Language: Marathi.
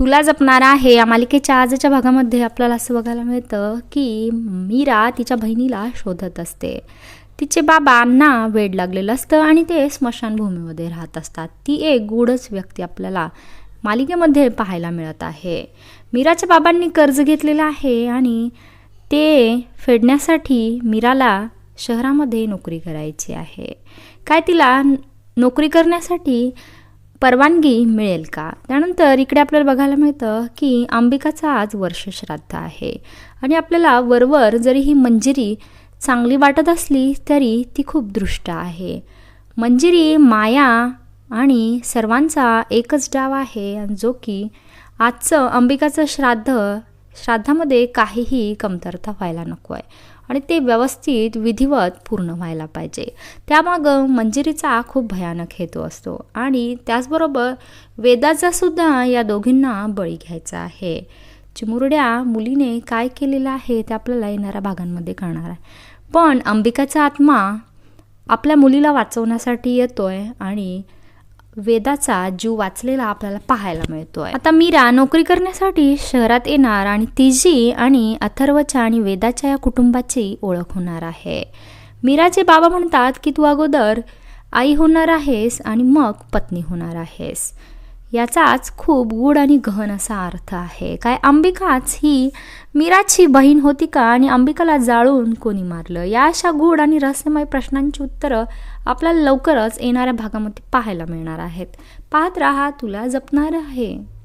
तुला जपणारा आहे. या मालिकेच्या आजच्या भागामध्ये आपल्याला असं बघायला मिळतं की मीरा तिच्या बहिणीला शोधत असते. तिचे बाबांना वेड लागलेलं असतं आणि ते स्मशानभूमीमध्ये राहत असतात. ती एक गूढच व्यक्ती आपल्याला मालिकेमध्ये पाहायला मिळत आहे. मीराच्या बाबांनी कर्ज घेतलेलं आहे आणि ते फेडण्यासाठी मीराला शहरामध्ये नोकरी करायची आहे. काय तिला नोकरी करण्यासाठी परवानगी मिळेल का? त्यानंतर इकडे आपल्याला बघायला मिळतं की अंबिकाचं आज वर्षश्राद्ध आहे. आणि आपल्याला वरवर जरी ही मंजिरी चांगली वाटत असली तरी ती खूप दृष्ट आहे. मंजिरी माया आणि सर्वांचा एकच डाव आहे आणि जो की आजचं अंबिकाचं श्राद्ध श्राद्धामध्ये काहीही कमतरता व्हायला नको आहे. आणि ते व्यवस्थित विधिवत पूर्ण व्हायला पाहिजे. त्यामागं मंजिरीचा खूप भयानक हेतू असतो आणि त्याचबरोबर वेदाचा सुद्धा या दोघींना बळी घ्यायचा आहे. चिमुरड्या मुलीने काय केलेलं आहे ते आपल्याला येणाऱ्या भागांमध्ये कळणार आहे. पण अंबिकाचा आत्मा आपल्या मुलीला वाचवण्यासाठी येतोय आणि वेदाचा जीव वाचलेला आपल्याला पाहायला मिळतोय. आता मीरा नोकरी करण्यासाठी शहरात येणार आणि तिची आणि अथर्वच्या आणि वेदाच्या या कुटुंबाची ओळख होणार आहे. मीराचे बाबा म्हणतात की तू अगोदर आई होणार आहेस आणि मग पत्नी होणार आहेस. याचाच खूप गूढ आणि गहन असा अर्थ आहे. काय अंबिकाच ही मीराची बहीण होती का आणि अंबिकाला जाळून कोणी मारलं? या अशा गूढ आणि रहस्यमय प्रश्नांची उत्तरं आपल्याला लवकरच येणाऱ्या भागामध्ये पाहायला मिळणार आहेत. पाहत राहा तुला जपणार आहे.